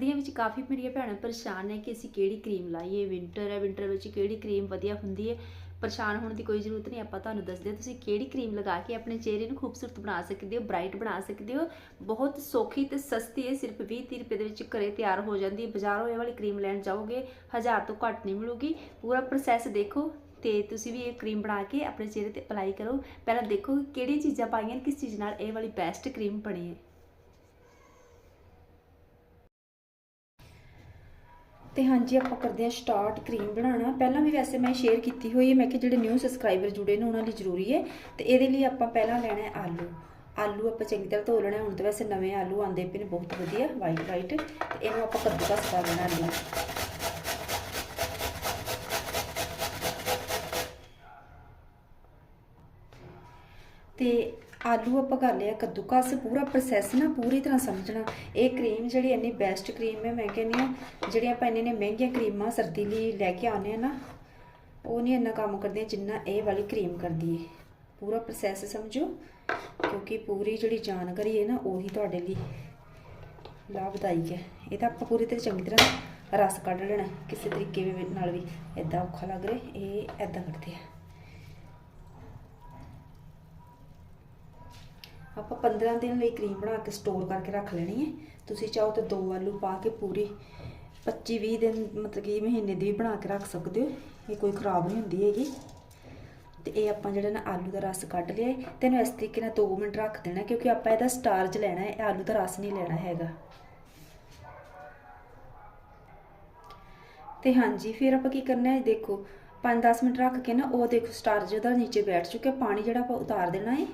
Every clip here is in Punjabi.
ਸਰਦੀਆਂ ਵਿੱਚ ਕਾਫੀ ਮੇਰੀਆਂ ਭੈਣਾਂ ਪਰੇਸ਼ਾਨ ਨੇ ਕਿ ਅਸੀਂ ਕਿਹੜੀ ਕਰੀਮ ਲਾਈਏ ਵਿੰਟਰ ਹੈ ਵਿੰਟਰ ਵਿੱਚ ਕਿਹੜੀ ਕਰੀਮ ਵਧੀਆ ਹੁੰਦੀ ਹੈ। ਪਰੇਸ਼ਾਨ ਹੋਣ ਦੀ ਕੋਈ ਜ਼ਰੂਰਤ ਨਹੀਂ, ਆਪਾਂ ਤੁਹਾਨੂੰ ਦੱਸਦੇ ਹਾਂ, ਤੁਸੀਂ ਕਿਹੜੀ ਕਰੀਮ ਲਗਾ ਕੇ ਆਪਣੇ ਚਿਹਰੇ ਨੂੰ ਖੂਬਸੂਰਤ ਬਣਾ ਸਕਦੇ ਹੋ ਬ੍ਰਾਈਟ ਬਣਾ ਸਕਦੇ ਹੋ। ਬਹੁਤ ਸੌਖੀ ਤੇ ਸਸਤੀ ਹੈ, ਸਿਰਫ 20 30 ਰੁਪਏ ਦੇ ਵਿੱਚ ਘਰੇ ਤਿਆਰ ਹੋ ਜਾਂਦੀ ਹੈ। ਬਾਜ਼ਾਰੋਂ ਇਹ ਵਾਲੀ ਕਰੀਮ ਲੈਣ ਜਾਓਗੇ, ਹਜ਼ਾਰ ਤੋਂ ਘੱਟ ਨਹੀਂ ਮਿਲੂਗੀ। ਪੂਰਾ ਪ੍ਰੋਸੈਸ ਦੇਖੋ ਤੇ ਤੁਸੀਂ ਵੀ ਇਹ ਕਰੀਮ ਬਣਾ ਕੇ ਆਪਣੇ ਚਿਹਰੇ ਤੇ ਅਪਲਾਈ ਕਰੋ। ਪਹਿਲਾਂ ਦੇਖੋ ਕਿ ਕਿਹੜੀਆਂ ਚੀਜ਼ਾਂ ਪਾਈਆਂ ਨੇ, ਕਿਸ ਚੀਜ਼ ਨਾਲ ਇਹ ਵਾਲੀ ਬੈਸਟ ਕਰੀਮ ਬਣੀ ਹੈ। ਤੇ ਹਾਂਜੀ, ਆਪਾਂ ਕਰਦੇ ਹਾਂ ਸਟਾਰਟ ਕਰੀਮ ਬਣਾਉਣਾ। ਪਹਿਲਾਂ ਵੀ ਵੈਸੇ ਮੈਂ ਸ਼ੇਅਰ ਕੀਤੀ ਹੋਈ ਹੈ, ਮੈਂ ਕਿ ਜਿਹੜੇ ਨਿਊ ਸਬਸਕ੍ਰਾਈਬਰ ਜੁੜੇ ਨੇ, ਉਹਨਾਂ ਲਈ ਜ਼ਰੂਰੀ ਹੈ। ਤੇ ਇਹਦੇ ਲਈ ਆਪਾਂ ਪਹਿਲਾਂ ਲੈਣਾ ਹੈ ਆਲੂ। ਆਲੂ ਆਪਾਂ ਚੰਗੀ ਤਰ੍ਹਾਂ ਧੋ ਲੈਣਾ ਹੁਣ ਤਾਂ ਵੈਸੇ ਨਵੇਂ ਆਲੂ ਆਉਂਦੇ ਪਏ ਨੇ, ਬਹੁਤ ਵਧੀਆ ਵਾਈਟ ਵਾਈਟ ਤੇ ਇਹਨੂੰ ਆਪਾਂ ਕੱਦੂਕਸ ਕਰ ਲੈਣਾ ਆਲੂ ਤੇ ਆਲੂ ਆਪਾਂ ਕਰ ਲਿਆ, ਕੱਦੂਕਸ ਪੂਰਾ ਪ੍ਰੋਸੈਸ ਨਾ ਪੂਰੀ ਤਰ੍ਹਾਂ ਸਮਝਣਾ। ਇਹ ਕਰੀਮ ਜਿਹੜੀ ਇੰਨੀ ਬੈਸਟ ਕਰੀਮ ਹੈ, ਮੈਂ ਕਹਿੰਦੀ ਆ ਜਿਹੜੀਆਂ ਆਪਾਂ ਇੰਨੇ ਨੇ ਮਹਿੰਗੀਆਂ ਕਰੀਮਾਂ ਸਰਦੀ ਲਈ ਲੈ ਕੇ ਆਉਂਦੇ ਆ ਨਾ, ਉਹ ਨਹੀਂ ਇੰਨਾ ਕੰਮ ਕਰਦੇ ਜਿੰਨਾ ਇਹ ਵਾਲੀ ਕਰੀਮ ਕਰਦੀ ਹੈ ਪੂਰਾ ਪ੍ਰੋਸੈਸ ਸਮਝੋ, ਕਿਉਂਕਿ ਪੂਰੀ ਜਿਹੜੀ ਜਾਣਕਾਰੀ ਹੈ ਨਾ, ਉਹੀ ਤੁਹਾਡੇ ਲਈ ਲਾਭਦਾਇਕ ਹੈ। ਇਹ ਤਾਂ ਆਪਾਂ ਪੂਰੀ ਤਰ੍ਹਾਂ ਚੰਗੀ ਤਰ੍ਹਾਂ ਰਸ ਕੱਢ ਲੈਣਾ, ਕਿਸੇ ਤਰੀਕੇ ਨਾਲ ਵੀ ਐਦਾਂ ਔਖਾ ਲੱਗ ਰਿਹਾ, ਇਹ ਐਦਾਂ ਕਰਦੇ ਆ। ਆਪਾਂ 15 ਦਿਨ ਲਈ ਕਰੀਮ ਬਣਾ ਕੇ ਸਟੋਰ ਕਰਕੇ ਰੱਖ ਲੈਣੀ ਹੈ। ਤੁਸੀਂ ਚਾਹੋ ਤਾਂ ਦੋ ਆਲੂ ਪਾ ਕੇ ਪੂਰੀ 25 20 ਦਿਨ ਮਤਲਬ ਕਿ ਮਹੀਨੇ ਦੀ ਵੀ ਬਣਾ ਕੇ ਰੱਖ ਸਕਦੇ ਹੋ। ਇਹ ਕੋਈ ਖਰਾਬ ਨਹੀਂ ਹੁੰਦੀ ਹੈਗੀ। ਤੇ ਇਹ ਆਪਾਂ ਜਿਹੜਾ ਨਾ ਆਲੂ ਦਾ ਰਸ ਕੱਢ ਲਿਆ ਹੈ। ਤੇ ਇਹਨੂੰ ਇਸ ਤਰੀਕੇ ਨਾਲ 2 ਮਿੰਟ ਰੱਖ ਦੇਣਾ ਕਿਉਂਕਿ ਆਪਾਂ ਇਹਦਾ ਸਟਾਰਚ ਲੈਣਾ ਹੈ। ਆਲੂ ਦਾ ਰਸ ਨਹੀਂ ਲੈਣਾ ਹੈਗਾ। ਤੇ ਹਾਂਜੀ, ਫਿਰ ਆਪਾਂ ਕੀ ਕਰਨਾ ਹੈ? ਦੇਖੋ 5-10 ਮਿੰਟ ਰੱਖ ਕੇ ਨਾ ਉਹ ਦੇਖੋ ਸਟਾਰਚ ਉਹਦਾ ਨੀਚੇ ਬੈਠ ਚੁੱਕਿਆ। ਪਾਣੀ ਜਿਹੜਾ ਆਪਾਂ ਉਤਾਰ ਦੇਣਾ ਹੈ।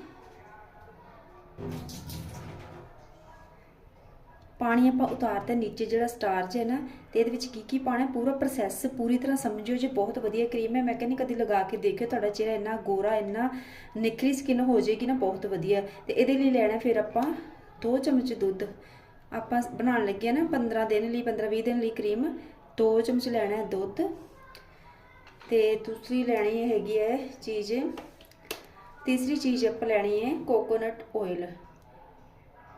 ਪਾਣੀ ਆਪਾਂ ਉਤਾਰਤਾ ਨੀਚੇ ਜਿਹੜਾ ਸਟਾਰਚ ਹੈ ਨਾ, ਤੇ ਇਹਦੇ ਵਿੱਚ ਕੀ ਕੀ ਪਾਣਾ ਪੂਰਾ ਪ੍ਰੋਸੈਸ ਪੂਰੀ ਤਰ੍ਹਾਂ ਸਮਝਿਓ ਜੇ ਬਹੁਤ ਵਧੀਆ ਕਰੀਮ ਹੈ। ਮੈਂ ਕਹਿੰਦੀ ਕਦੀ ਲਗਾ ਕੇ ਦੇਖਿਓ, ਤੁਹਾਡਾ ਚਿਹਰਾ ਇੰਨਾ ਗੋਰਾ, ਇੰਨਾ ਨਿਖਰੀ ਸਕਿਨ ਹੋ ਜਾਏਗੀ ਨਾ, ਬਹੁਤ ਵਧੀਆ। ਤੇ ਇਹਦੇ ਲਈ ਲੈਣਾ ਫਿਰ ਆਪਾਂ 2 ਚਮਚ ਦੁੱਧ। ਆਪਾਂ ਬਣਾਉਣ ਲੱਗੇ ਆ ਨਾ 15 ਦਿਨ ਲਈ 15 20 ਦਿਨ ਲਈ ਕਰੀਮ 2 ਚਮਚ ਲੈਣਾ ਹੈ ਦੁੱਧ। ਤੇ ਦੂਸਰੀ ਲੈਣੀ ਹੈਗੀ ਹੈ ਚੀਜ਼ ਤੀਸਰੀ ਚੀਜ਼ ਆਪਾਂ ਲੈਣੀ ਹੈ ਕੋਕੋਨਟ ਆਇਲ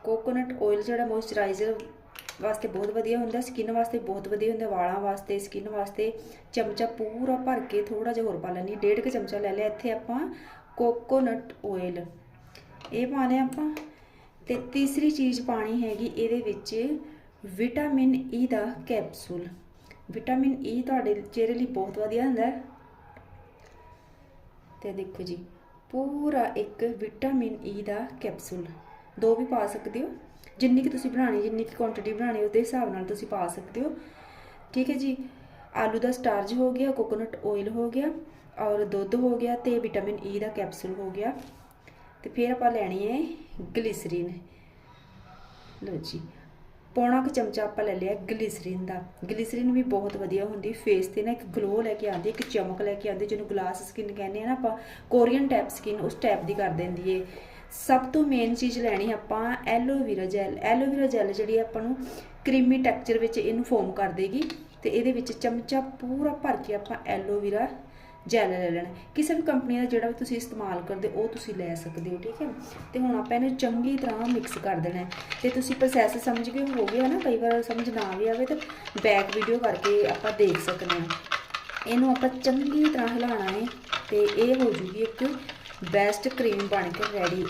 ਕੋਕੋਨਟ ਆਇਲ ਜਿਹੜਾ ਮੋਇਸਚਰਾਈਜ਼ਰ ਵਾਸਤੇ ਬਹੁਤ ਵਧੀਆ ਹੁੰਦਾ ਸਕਿਨ ਵਾਸਤੇ ਬਹੁਤ ਵਧੀਆ ਹੁੰਦਾ, ਵਾਲਾਂ ਵਾਸਤੇ ਸਕਿਨ ਵਾਸਤੇ ਚਮਚਾ ਪੂਰਾ ਭਰ ਕੇ ਥੋੜਾ ਜਿਹਾ ਹੋਰ ਪਾ ਲੈਣੀ ਡੇਢ ਕੁ ਚਮਚਾ ਲੈ ਲਿਆ, ਇੱਥੇ ਆਪਾਂ ਕੋਕੋਨਟ ਆਇਲ ਇਹ ਪਾ ਲਿਆ ਆਪਾਂ। ਤੇ ਤੀਸਰੀ ਚੀਜ਼ ਪਾਣੀ ਹੈਗੀ ਇਹਦੇ ਵਿੱਚ ਵਿਟਾਮਿਨ ਈ e ਦਾ ਕੈਪਸੂਲ ਵਿਟਾਮਿਨ ਈ ਤੁਹਾਡੇ ਚਿਹਰੇ ਲਈ ਬਹੁਤ ਵਧੀਆ ਹੁੰਦਾ। ਹੈ ਤੇ ਦੇਖੋ ਜੀ। ਪੂਰਾ ਇੱਕ ਵਿਟਾਮਿਨ ਈ ਦਾ ਕੈਪਸੂਲ। ਦੋ ਵੀ ਪਾ ਸਕਦੇ ਹੋ? ਜਿੰਨੀ ਕਿ ਤੁਸੀਂ ਬਣਾਣੀ ਜਿੰਨੀ ਕਿ ਕੁਆਂਟੀਟੀ ਬਣਾਣੀ ਉਹਦੇ ਹਿਸਾਬ ਨਾਲ ਤੁਸੀਂ ਪਾ ਸਕਦੇ ਹੋ। ਠੀਕ ਹੈ ਜੀ? ਆਲੂ ਦਾ ਸਟਾਰਚ ਹੋ ਗਿਆ ਕੋਕੋਨਟ ਆਇਲ ਹੋ ਗਿਆ ਔਰ ਦੁੱਧ ਹੋ ਗਿਆ ਤੇ ਵਿਟਾਮਿਨ ਈ ਦਾ ਕੈਪਸੂਲ ਹੋ ਗਿਆ। ਤੇ ਫਿਰ ਆਪਾਂ ਲੈਣੀ ਹੈ ਗਲਿਸਰੀਨ। ਲਓ ਜੀ। ਪੌਣਾ ਕੁ ਚਮਚਾ ਆਪਾਂ ਲੈ ਲਿਆ ਗਲਿਸਰੀਨ ਦਾ। ਗਲਿਸਰੀਨ ਵੀ ਬਹੁਤ ਵਧੀਆ ਹੁੰਦੀ ਫੇਸ ਤੇ ਨਾ ਇੱਕ ਗਲੋ ਲੈ ਕੇ ਆਉਂਦੀ, ਇੱਕ ਚਮਕ ਲੈ ਕੇ ਆਉਂਦੀ, ਜਿਹਨੂੰ ਗਲਾਸ ਸਕਿਨ ਕਹਿੰਦੇ ਆ ਨਾ ਆਪਾਂ ਕੋਰੀਅਨ ਟਾਈਪ ਸਕਿਨ ਉਸ ਟਾਈਪ ਦੀ ਕਰ ਦਿੰਦੀ ਏ। ਸਭ ਤੋਂ ਮੇਨ ਚੀਜ਼ ਲੈਣੀ ਆਪਾਂ ਐਲੋਵੀਰਾ ਜੈਲ ਐਲੋਵੀਰਾ ਜੈਲ ਜਿਹੜੀ ਆਪਾਂ ਨੂੰ ਕਰੀਮੀ ਟੈਕਸਚਰ ਵਿੱਚ ਇਹਨੂੰ ਫੋਮ ਕਰ ਦੇਗੀ ਤੇ ਇਹਦੇ ਵਿੱਚ ਚਮਚਾ ਪੂਰਾ ਭਰ ਕੇ ਆਪਾਂ ਐਲੋਵੀਰਾ ਜੈਲ ਲੈ ਲੈਣਾ। ਕਿਸੇ ਵੀ ਕੰਪਨੀ ਦਾ ਜਿਹੜਾ ਵੀ ਤੁਸੀਂ ਇਸਤੇਮਾਲ ਕਰਦੇ, ਉਹ ਤੁਸੀਂ ਲੈ ਸਕਦੇ ਹੋ, ਠੀਕ ਹੈ? ਤੇ ਹੁਣ ਆਪਾਂ ਇਹਨੂੰ ਚੰਗੀ ਤਰ੍ਹਾਂ ਮਿਕਸ ਕਰ ਦੇਣਾ ਹੈ। ਤੇ ਤੁਸੀਂ ਪ੍ਰੋਸੈਸ ਸਮਝ ਗਏ ਹੋ ਗਿਆ ਨਾ ਕਈ ਵਾਰ ਸਮਝ ਨਾ ਵੀ ਆਵੇ ਤਾਂ ਬੈਕ ਵੀਡੀਓ ਕਰਕੇ ਆਪਾਂ ਦੇਖ ਸਕਦੇ ਹਾਂ। ਇਹਨੂੰ ਆਪਾਂ ਚੰਗੀ ਤਰ੍ਹਾਂ ਹਿਲਾਉਣਾ ਹੈ ਤੇ ਇਹ ਹੋ ਜੂਗੀ ਇੱਕ ਬੈਸਟ ਕਰੀਮ ਬਣ ਕੇ ਰੈਡੀ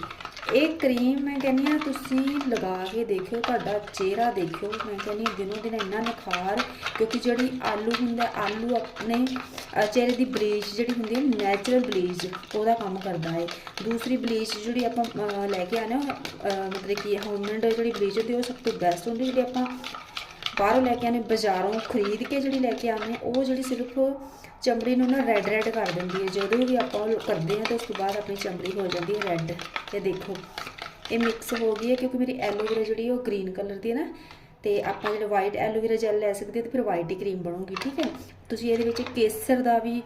ਇਹ ਕਰੀਮ ਮੈਂ ਕਹਿੰਦੀ ਆ ਤੁਸੀਂ ਲਗਾ ਕੇ ਦੇਖਿਓ, ਤੁਹਾਡਾ ਚਿਹਰਾ ਦੇਖਿਓ। ਮੈਂ ਕਹਿੰਦੀ ਹਾਂ ਦਿਨੋਂ ਦਿਨ ਇੰਨਾ ਨਿਖਾਰ, ਕਿਉਂਕਿ ਜਿਹੜੀ ਆਲੂ ਹੁੰਦਾ, ਆਲੂ ਆਪਣੇ ਚਿਹਰੇ ਦੀ ਬਲੀਚ ਜਿਹੜੀ ਹੁੰਦੀ ਹੈ ਨੈਚੁਰਲ ਬਲੀਚ, ਉਹਦਾ ਕੰਮ ਕਰਦਾ ਹੈ। ਦੂਸਰੀ ਬਲੀਚ ਜਿਹੜੀ ਆਪਾਂ ਲੈ ਕੇ ਆਨੇ ਮਤਲਬ ਕਿ ਹੋਮਮੇਡ ਜਿਹੜੀ ਬਲੀਚ ਹੁੰਦੀ ਉਹ ਸਭ ਤੋਂ ਬੈਸਟ ਹੁੰਦੀ ਜਿਹੜੀ ਆਪਾਂ ਬਾਹਰੋਂ ਲੈ ਕੇ ਆਨੇ ਬਾਜ਼ਾਰੋਂ ਖਰੀਦ ਕੇ ਜਿਹੜੀ ਲੈ ਕੇ ਆਨੇ ਉਹ ਜਿਹੜੀ ਸਿਰਫ ਚਮੜੀ ਨੂੰ ਨਾ ਰੈੱਡ ਰੈੱਡ ਕਰ ਦਿੰਦੀ ਹੈ। ਜਦੋਂ ਵੀ ਆਪਾਂ ਉਹ ਕਰਦੇ ਹਾਂ ਤਾਂ ਉਸ ਤੋਂ ਬਾਅਦ ਆਪਣੀ ਚਮੜੀ ਹੋ ਜਾਂਦੀ ਹੈ ਰੈੱਡ ਤੇ ਦੇਖੋ, ਇਹ ਮਿਕਸ ਹੋ ਗਈ ਹੈ ਕਿਉਂਕਿ ਮੇਰੀ ਐਲੋਵੇਰਾ ਜਿਹੜੀ ਉਹ ਗ੍ਰੀਨ ਕਲਰ ਦੀ ਹੈ ਨਾ ਤੇ ਆਪਾਂ ਜਿਹੜਾ ਵਾਈਟ ਐਲੋਵੇਰਾ ਜੈਲ ਲੈ ਸਕਦੇ ਹਾਂ ਤੇ ਫਿਰ ਵਾਈਟ ਹੀ ਕਰੀਮ ਬਣੂਗੀ, ਠੀਕ ਹੈ? ਤੁਸੀਂ ਇਹਦੇ ਵਿੱਚ ਕੇਸਰ ਦਾ ਵੀ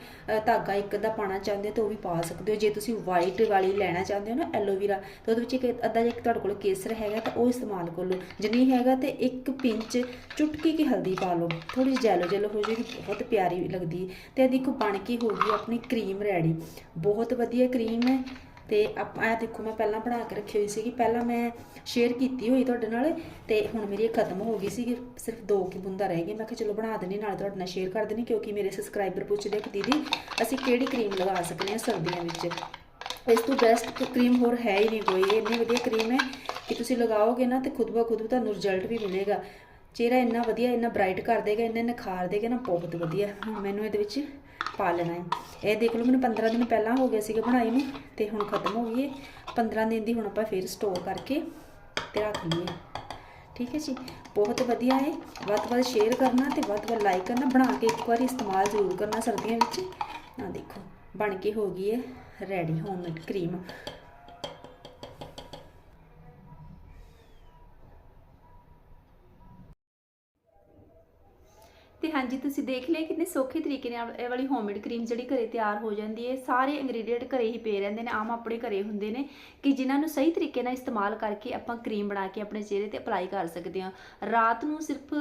ਧਾਗਾ ਇੱਕ ਅੱਧਾ ਪਾਣਾ ਚਾਹੁੰਦੇ ਹੋ ਤਾਂ ਉਹ ਵੀ ਪਾ ਸਕਦੇ ਹੋ। ਜੇ ਤੁਸੀਂ ਵਾਈਟ ਵਾਲੀ ਲੈਣਾ ਚਾਹੁੰਦੇ ਹੋ ਨਾ ਐਲੋਵੇਰਾ ਤਾਂ ਉਹਦੇ ਵਿੱਚ ਇੱਕ ਅੱਧਾ ਜਿਹਾ ਤੁਹਾਡੇ ਕੋਲ ਕੇਸਰ ਹੈਗਾ ਤਾਂ ਉਹ ਇਸਤੇਮਾਲ ਕਰ ਲਓ। ਜੇ ਨਹੀਂ ਹੈਗਾ ਤੇ ਇੱਕ ਪਿੰਚ ਚੁਟਕੀ ਕੀ ਹਲਦੀ ਪਾ ਲਓ। ਥੋੜੀ ਜੈਲੋ ਜੈਲੋ ਹੋ ਜਾਏਗੀ ਬਹੁਤ ਪਿਆਰੀ ਲੱਗਦੀ ਹੈ। ਤੇ ਇਹ ਦੇਖੋ ਬਣ ਕੇ ਹੋ ਗਈ ਆਪਣੀ ਕਰੀਮ ਰੈਡੀ ਬਹੁਤ ਵਧੀਆ ਕਰੀਮ ਹੈ। ਤੇ ਆਪਾਂ ਦੇਖੋ ਮੈਂ ਪਹਿਲਾਂ ਬਣਾ ਕੇ ਰੱਖੀ ਹੋਈ ਸੀਗੀ, ਪਹਿਲਾਂ ਮੈਂ ਸ਼ੇਅਰ ਕੀਤੀ ਹੋਈ ਤੁਹਾਡੇ ਨਾਲ ਤੇ ਹੁਣ ਮੇਰੀ ਇਹ ਖਤਮ ਹੋ ਗਈ ਸੀਗੀ, ਸਿਰਫ ਦੋ ਕੀ ਬੁੰਦਾ ਰਹਿ ਗਈ ਮੈਂ ਕਿਹਾ ਚਲੋ ਬਣਾ ਦੇਣੀ ਨਾਲ ਤੁਹਾਡੇ ਨਾਲ ਸ਼ੇਅਰ ਕਰ ਦੇਣੀ ਕਿਉਂਕਿ ਮੇਰੇ ਸਬਸਕ੍ਰਾਈਬਰ ਪੁੱਛਦੇ ਕਿ ਦੀਦੀ ਅਸੀਂ ਕਿਹੜੀ ਕਰੀਮ ਲਗਾ ਸਕਦੇ ਹਾਂ ਸਰਦੀਆਂ ਵਿੱਚ? ਇਸ ਤੋਂ ਬੈਸਟ ਕਰੀਮ ਹੋਰ ਹੈ ਹੀ ਨਹੀਂ ਕੋਈ, ਇੰਨੀ ਵਧੀਆ ਕਰੀਮ ਹੈ ਕਿ ਤੁਸੀਂ ਲਗਾਓਗੇ ਨਾ ਤੇ ਖੁਦ ਬਾ ਖੁਦ ਤੁਹਾਨੂੰ ਰਿਜ਼ਲਟ ਵੀ ਮਿਲੇਗਾ। ਚਿਹਰਾ ਇੰਨਾ ਵਧੀਆ, ਇੰਨਾ ਬ੍ਰਾਈਟ ਕਰ ਦੇਗਾ, ਇੰਨਾ ਨਿਖਾਰ ਦੇਗਾ ਨਾ, ਬਹੁਤ ਵਧੀਆ। ਮੈਨੂੰ ਇਹਦੇ ਵਿੱਚ ਪਾ ਲੈਣਾ ਹੈ। ਇਹ ਦੇਖ ਲਓ, ਮੈਨੂੰ 15 ਦਿਨ ਪਹਿਲਾਂ ਹੋ ਗਿਆ ਸੀਗਾ ਬਣਾਈ ਨੂੰ, ਤੇ ਹੁਣ ਖਤਮ ਹੋ ਗਈ ਹੈ। 15 ਦਿਨ ਦੀ ਹੁਣ ਆਪਾਂ ਫੇਰ ਸਟੋਰ ਕਰਕੇ ਤੇ ਰੱਖ ਲਈਏ। ਠੀਕ ਹੈ ਜੀ? ਬਹੁਤ ਵਧੀਆ ਹੈ। ਵੱਧ ਤੋਂ ਵੱਧ ਸ਼ੇਅਰ ਕਰਨਾ ਤੇ ਵੱਧ ਤੋਂ ਵੱਧ ਲਾਈਕ ਕਰਨਾ, ਬਣਾ ਕੇ ਇੱਕ ਵਾਰੀ ਇਸਤੇਮਾਲ ਜ਼ਰੂਰ ਕਰਨਾ ਸਰਦੀਆਂ ਵਿੱਚ। ਆ ਦੇਖੋ, ਬਣ ਕੇ ਹੋ ਗਈ ਹੈ ਰੈਡੀ ਹੋਮਮੇਡ ਕਰੀਮ ਤੇ ਹਾਂਜੀ, ਤੁਸੀਂ ਦੇਖ ਲਿਆ ਕਿੰਨੇ ਸੌਖੇ ਤਰੀਕੇ ਨਾਲ ਇਹ ਵਾਲੀ ਹੋਮਮੇਡ ਕਰੀਮ ਜਿਹੜੀ ਘਰੇ ਤਿਆਰ ਹੋ ਜਾਂਦੀ ਹੈ। ਸਾਰੇ ਇੰਗਰੀਡੀਅੰਟ ਘਰੇ ਹੀ ਪਏ ਰਹਿੰਦੇ ਨੇ, ਆਮ ਆਪਣੇ ਘਰੇ ਹੁੰਦੇ ਨੇ ਕਿ ਜਿਨ੍ਹਾਂ ਨੂੰ ਸਹੀ ਤਰੀਕੇ ਨਾਲ ਇਸਤੇਮਾਲ ਕਰਕੇ ਆਪਾਂ ਕਰੀਮ ਬਣਾ ਕੇ ਆਪਣੇ ਚਿਹਰੇ ਤੇ ਅਪਲਾਈ ਕਰ ਸਕਦੇ ਹਾਂ। ਰਾਤ ਨੂੰ ਸਿਰਫ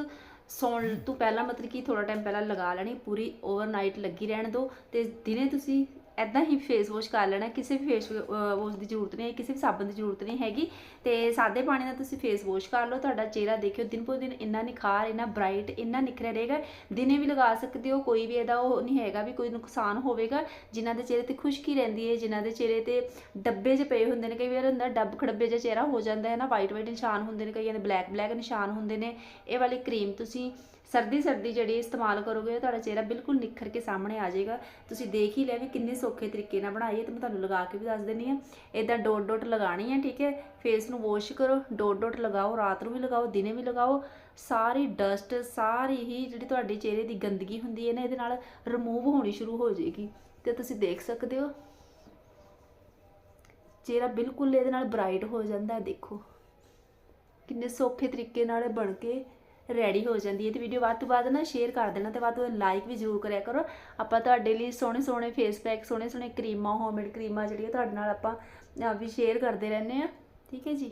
ਸੌਣ ਤੋਂ ਪਹਿਲਾਂ ਮਤਲਬ ਕਿ ਥੋੜਾ ਟਾਈਮ ਪਹਿਲਾਂ ਲਗਾ ਲੈਣੀ, ਪੂਰੀ ਓਵਰਨਾਈਟ ਲੱਗੀ ਰਹਿਣ ਦਿਓ ਤੇ ਦਿਨੇ ਤੁਸੀਂ ਐਦਾਂ ਹੀ ਫੇਸ ਵਾਸ਼ ਕਰ ਲੈਣਾ, ਕਿਸੇ ਵੀ ਫੇਸ ਵਾਸ਼ ਦੀ ਜ਼ਰੂਰਤ ਨਹੀਂ ਹੈ ਕਿਸੇ ਵੀ ਸਾਬਣ ਦੀ ਜ਼ਰੂਰਤ ਨਹੀਂ ਹੈਗੀ, ਤੇ ਸਾਦੇ ਪਾਣੀ ਨਾਲ ਤੁਸੀਂ ਫੇਸ ਵਾਸ਼ ਕਰ ਲਓ, ਤੁਹਾਡਾ ਚਿਹਰਾ ਦੇਖਿਓ, ਦਿਨ ਪੋ ਦਿਨ ਇੰਨਾ ਨਿਖਾਰ, ਇੰਨਾ ਬ੍ਰਾਈਟ ਇੰਨਾ ਨਿਖਰਿਆ ਰਹੇਗਾ, ਦਿਨੇ ਵੀ ਲਗਾ ਸਕਦੇ ਹੋ, ਕੋਈ ਵੀ ਇਹਦਾ ਉਹ ਨਹੀਂ ਹੈਗਾ ਵੀ ਕੋਈ ਨੁਕਸਾਨ ਹੋਵੇਗਾ, ਜਿਨ੍ਹਾਂ ਦੇ ਚਿਹਰੇ ਤੇ ਖੁਸ਼ਕੀ ਰਹਿੰਦੀ ਹੈ, ਜਿਨ੍ਹਾਂ ਦੇ ਚਿਹਰੇ ਤੇ ਡੱਬੇ ਜਿਹੇ ਪਏ ਹੁੰਦੇ ਨੇ, ਕਈ ਵਾਰ ਹੁੰਦਾ ਡੱਬ ਖੜੱਬੇ ਜਿਹਾ ਚਿਹਰਾ ਹੋ ਜਾਂਦਾ ਹੈ ਨਾ ਵਾਈਟ ਵਾਈਟ ਨਿਸ਼ਾਨ ਹੁੰਦੇ ਨੇ, ਕਈਆਂ ਦੇ ਬਲੈਕ ਬਲੈਕ ਨਿਸ਼ਾਨ ਹੁੰਦੇ ਨੇ, ਇਹ ਵਾਲੀ ਕਰੀਮ ਤੁਸੀਂ ਸਰਦੀ ਸਰਦੀ ਜਿਹੜੀ ਇਸਤੇਮਾਲ ਕਰੋਗੇ, ਤੁਹਾਡਾ ਚਿਹਰਾ ਬਿਲਕੁਲ ਨਿਖਰ ਕੇ ਸਾਹਮਣੇ ਆ ਜਾਏਗਾ। ਤੁਸੀਂ ਦੇਖ ਹੀ ਲਿਆ ਵੀ ਕਿੰਨੇ ਸੌਖੇ ਤਰੀਕੇ ਨਾਲ ਬਣਾਈਏ ਹੈ ਤੇ ਮੈਂ ਤੁਹਾਨੂੰ ਲਗਾ ਕੇ ਵੀ ਦੱਸ ਦਿੰਨੀ ਆ ਇਦਾਂ ਡੋਟ ਡੋਟ ਲਗਾਣੀ ਹੈ ਠੀਕ ਹੈ? ਫੇਸ ਨੂੰ ਵਾਸ਼ ਕਰੋ ਡੋਟ ਡੋਟ ਲਗਾਓ, ਰਾਤ ਨੂੰ ਵੀ ਲਗਾਓ, ਦਿਨੇ ਵੀ ਲਗਾਓ। ਸਾਰੀ ਡਸਟ ਸਾਰੀ ਹੀ ਜਿਹੜੀ ਤੁਹਾਡੇ ਚਿਹਰੇ ਦੀ ਗੰਦਗੀ ਹੁੰਦੀ ਹੈ ਨਾ, ਇਹਦੇ ਨਾਲ ਰਿਮੂਵ ਹੋਣੀ ਸ਼ੁਰੂ ਹੋ ਜਾਏਗੀ। ਤੇ ਤੁਸੀਂ ਦੇਖ ਸਕਦੇ ਹੋ? ਚਿਹਰਾ ਬਿਲਕੁਲ ਇਹਦੇ ਨਾਲ ਬ੍ਰਾਈਟ ਹੋ ਜਾਂਦਾ ਹੈ ਦੇਖੋ। ਕਿੰਨੇ ਸੌਖੇ ਤਰੀਕੇ ਨਾਲ ਬਣ ਕੇ ਰੈਡੀ ਹੋ ਜਾਂਦੀ ਹੈ। ਤੇ ਵੀਡੀਓ ਵੱਧ ਤੋਂ ਵੱਧ ਨਾ ਸ਼ੇਅਰ ਕਰ ਦੇਣਾ ਤੇ ਵੱਧ ਤੋਂ ਲਾਈਕ ਵੀ ਜ਼ਰੂਰ ਕਰਿਆ ਕਰੋ। ਆਪਾਂ ਤੁਹਾਡੇ ਲਈ ਸੋਹਣੇ ਸੋਹਣੇ ਫੇਸ ਪੈਕ ਸੋਹਣੇ ਸੋਹਣੇ ਕਰੀਮਾਂ ਹੋਮਮੇਡ ਕਰੀਮਾਂ ਜਿਹੜੀਆਂ ਤੁਹਾਡੇ ਨਾਲ ਆਪਾਂ ਵੀ ਸ਼ੇਅਰ ਕਰਦੇ ਰਹਿੰਦੇ ਆ ਠੀਕ ਹੈ ਜੀ?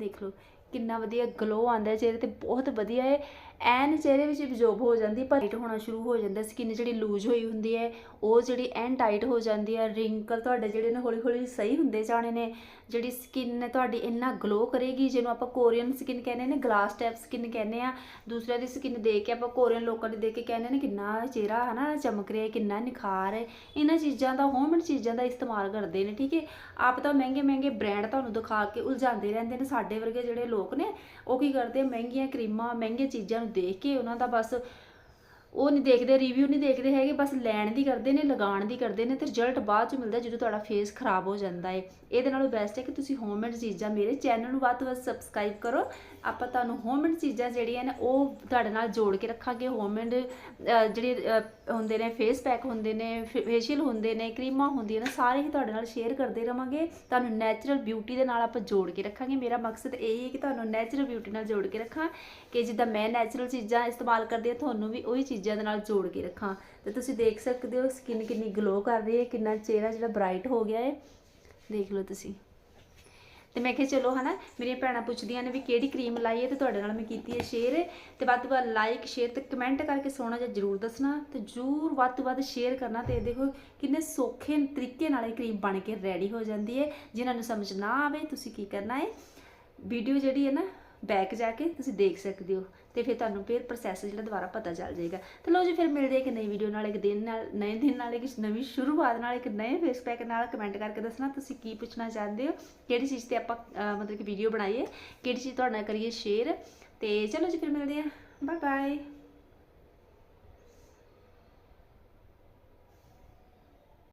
ਦੇਖ ਲਓ, ਕਿੰਨਾ ਵਧੀਆ ਗਲੋ ਆਉਂਦਾ ਚਿਹਰੇ ਤੇ, ਬਹੁਤ ਵਧੀਆ ਹੈ। ਐਨ ਚਿਹਰੇ ਵਿੱਚ ਅਬਜ਼ੋਰਬ ਹੋ ਜਾਂਦੀ, ਪਰ ਟਾਈਟ ਹੋਣਾ ਸ਼ੁਰੂ ਹੋ ਜਾਂਦਾ ਸਕਿਨ ਜਿਹੜੀ ਲੂਜ਼ ਹੋਈ ਹੁੰਦੀ ਹੈ, ਉਹ ਜਿਹੜੀ ਐਨ ਟਾਈਟ ਹੋ ਜਾਂਦੀ ਹੈ ਰਿੰਕਲ ਤੁਹਾਡੇ ਜਿਹੜੇ ਨੇ ਹੌਲੀ ਹੌਲੀ ਸਹੀ ਹੁੰਦੇ ਜਾਣੇ ਨੇ, ਜਿਹੜੀ ਸਕਿਨ ਹੈ ਤੁਹਾਡੀ ਇੰਨਾ ਗਲੋ ਕਰੇਗੀ, ਜਿਹਨੂੰ ਆਪਾਂ ਕੋਰੀਅਨ ਸਕਿਨ ਕਹਿੰਦੇ ਨੇ ਗਲਾਸ ਟੈਪ ਸਕਿਨ ਕਹਿੰਦੇ ਆ, ਦੂਸਰਿਆਂ ਦੀ ਸਕਿਨ ਦੇਖ ਕੇ ਆਪਾਂ ਕੋਰੀਅਨ ਲੋਕਾਂ ਦੀ ਦੇਖ ਕੇ ਕਹਿੰਦੇ ਨੇ, ਕਿੰਨਾ ਚਿਹਰਾ ਹਨਾ, ਚਮਕ ਰਿਹਾ ਕਿੰਨਾ ਨਿਖਾਰ ਹੈ, ਇਹਨਾਂ ਚੀਜ਼ਾਂ ਦਾ ਹੋਮਮੇਡ ਚੀਜ਼ਾਂ ਦਾ ਇਸਤੇਮਾਲ ਕਰਦੇ ਨੇ, ਠੀਕ ਹੈ? ਆਪ ਤਾਂ ਮਹਿੰਗੇ ਮਹਿੰਗੇ ਬ੍ਰਾਂਡ ਤੁਹਾਨੂੰ ਦਿਖਾ ਕੇ ਉਲਝਾਉਂਦੇ ਰਹਿੰਦੇ ਨੇ, ਸਾਡੇ ਵਰਗੇ ਜਿਹੜੇ ਲੋਕ ਨੇ, ਉਹ ਕੀ ਕਰਦੇ ਮਹਿੰਗੀਆਂ ਕਰੀਮਾਂ ਮਹਿੰਗੀਆਂ ਚੀਜ਼ਾਂ ਨੂੰ ਦੇਖ ਕੇ ਉਹਨਾਂ ਦਾ ਬਸ ਉਹ ਨਹੀਂ ਦੇਖਦੇ ਰਿਵਿਊ ਨਹੀਂ ਦੇਖਦੇ ਹੈਗੇ, ਬਸ ਲੈਣ ਦੀ ਕਰਦੇ ਨੇ, ਲਗਾਉਣ ਦੀ ਕਰਦੇ ਨੇ ਤੇ ਰਿਜ਼ਲਟ ਬਾਅਦ ਚ ਮਿਲਦਾ ਜਦੋਂ ਤੁਹਾਡਾ ਫੇਸ ਖਰਾਬ ਹੋ ਜਾਂਦਾ ਹੈ ਇਹਦੇ ਨਾਲੋਂ ਬੈਸਟ ਹੈ ਕਿ ਤੁਸੀਂ ਹੋਮਮੇਡ ਚੀਜ਼ਾਂ ਮੇਰੇ ਚੈਨਲ ਨੂੰ ਵੱਧ ਤੋਂ ਵੱਧ ਸਬਸਕ੍ਰਾਈਬ ਕਰੋ। ਆਪਾਂ ਤੁਹਾਨੂੰ ਹੋਮਮੇਡ ਚੀਜ਼ਾਂ ਜਿਹੜੀਆਂ ਨੇ, ਉਹ ਤੁਹਾਡੇ ਨਾਲ ਜੋੜ ਕੇ ਰੱਖਾਂਗੇ। ਹੋਮਮੇਡ ਜਿਹੜੇ ਹੁੰਦੇ ਨੇ ਫੇਸ ਪੈਕ ਹੁੰਦੇ ਨੇ ਫੇਸ਼ੀਅਲ ਹੁੰਦੇ ਨੇ, ਕਰੀਮਾਂ ਹੁੰਦੀਆਂ ਨੇ, ਸਾਰੇ ਹੀ ਤੁਹਾਡੇ ਨਾਲ ਸ਼ੇਅਰ ਕਰਦੇ ਰਵਾਂਗੇ। ਤੁਹਾਨੂੰ ਨੈਚੁਰਲ ਬਿਊਟੀ ਦੇ ਨਾਲ ਆਪਾਂ ਜੋੜ ਕੇ ਰੱਖਾਂਗੇ। ਮੇਰਾ ਮਕਸਦ ਇਹ ਹੈ ਕਿ ਤੁਹਾਨੂੰ ਨੈਚੁਰਲ ਬਿਊਟੀ ਨਾਲ ਜੋੜ ਕੇ ਰੱਖਾਂ ਕਿ ਜਿੱਦਾਂ ਮੈਂ ਨੈਚੁਰਲ ਚੀਜ਼ਾਂ ਇਸਤੇਮਾਲ ਕਰਦੀ ਹਾਂ, ਤੁਹਾਨੂੰ ਵੀ ਉਹੀ ਚੀਜ਼ਾਂ ਦੇ ਨਾਲ ਜੋੜ ਕੇ ਰੱਖਾਂ। ਤੇ ਤੁਸੀਂ ਦੇਖ ਸਕਦੇ ਹੋ ਸਕਿਨ ਕਿੰਨੀ ਗਲੋ ਕਰ ਰਹੀ ਹੈ, ਕਿੰਨਾ ਚਿਹਰਾ ਜਿਹੜਾ ਬ੍ਰਾਈਟ ਹੋ ਗਿਆ ਹੈ। ਦੇਖ ਲਓ ਤੁਸੀਂ। ਤੇ ਮੈਂ ਕਿਹਾ ਚਲੋ ਹਨਾ, ਮੇਰੀਆਂ ਭੈਣਾਂ ਪੁੱਛਦੀਆਂ ਨੇ ਵੀ ਕਿਹੜੀ ਕਰੀਮ ਲਾਈ ਹੈ ਤੇ ਤੁਹਾਡੇ ਨਾਲ ਮੈਂ ਕੀਤੀ ਹੈ ਸ਼ੇਅਰ ਤੇ ਵੱਧ ਤੋਂ ਵੱਧ ਲਾਈਕ ਸ਼ੇਅਰ ਤੇ ਕਮੈਂਟ ਕਰਕੇ ਸੋਹਣਾ ਜਿਹਾ ਜਰੂਰ ਦੱਸਣਾ ਤੇ ਜਰੂਰ ਵੱਧ ਤੋਂ ਵੱਧ ਸ਼ੇਅਰ ਕਰਨਾ ਤੇ ਦੇਖੋ ਕਿੰਨੇ ਸੌਖੇ ਤਰੀਕੇ ਨਾਲ ਇਹ ਕਰੀਮ ਬਣ ਕੇ ਰੈਡੀ ਹੋ ਜਾਂਦੀ ਹੈ। ਜਿਨ੍ਹਾਂ ਨੂੰ ਸਮਝ ਨਾ ਆਵੇ, ਤੁਸੀਂ ਕੀ ਕਰਨਾ ਹੈ? ਵੀਡੀਓ ਜਿਹੜੀ ਹੈ ਨਾ ਬੈਕ ਜਾ ਕੇ ਤੁਸੀਂ ਦੇਖ ਸਕਦੇ ਹੋ। ਤੇ ਫਿਰ ਤੁਹਾਨੂੰ ਫਿਰ ਪ੍ਰੋਸੈਸ ਜਿਹੜਾ ਦੁਬਾਰਾ ਪਤਾ ਚੱਲ ਜਾਏਗਾ। ਤੇ ਲਓ ਜੀ, ਫਿਰ ਮਿਲਦੇ ਇੱਕ ਨਈ ਵੀਡੀਓ ਨਾਲ, ਇੱਕ ਦਿਨ ਨਾਲ, ਨਵੇਂ ਦਿਨ ਨਾਲ, ਇੱਕ ਨਵੀਂ ਸ਼ੁਰੂਆਤ ਨਾਲ, ਇੱਕ ਨਵੇਂ ਫੇਸ ਪੈਕ ਨਾਲ ਕਮੈਂਟ ਕਰਕੇ ਦੱਸਣਾ ਤੁਸੀਂ ਕੀ ਪੁੱਛਣਾ ਚਾਹੁੰਦੇ ਹੋ, ਕਿਹੜੀ ਚੀਜ਼ ਤੇ ਆਪਾਂ ਮਤਲਬ ਕਿ ਵੀਡੀਓ ਬਣਾਈਏ ਕਿਹੜੀ ਚੀਜ਼ ਤੁਹਾਡਾ ਕਰੀਏ ਸ਼ੇਅਰ ਤੇ ਚਲੋ ਜੀ, ਫਿਰ ਮਿਲਦੇ ਹਾਂ। Bye bye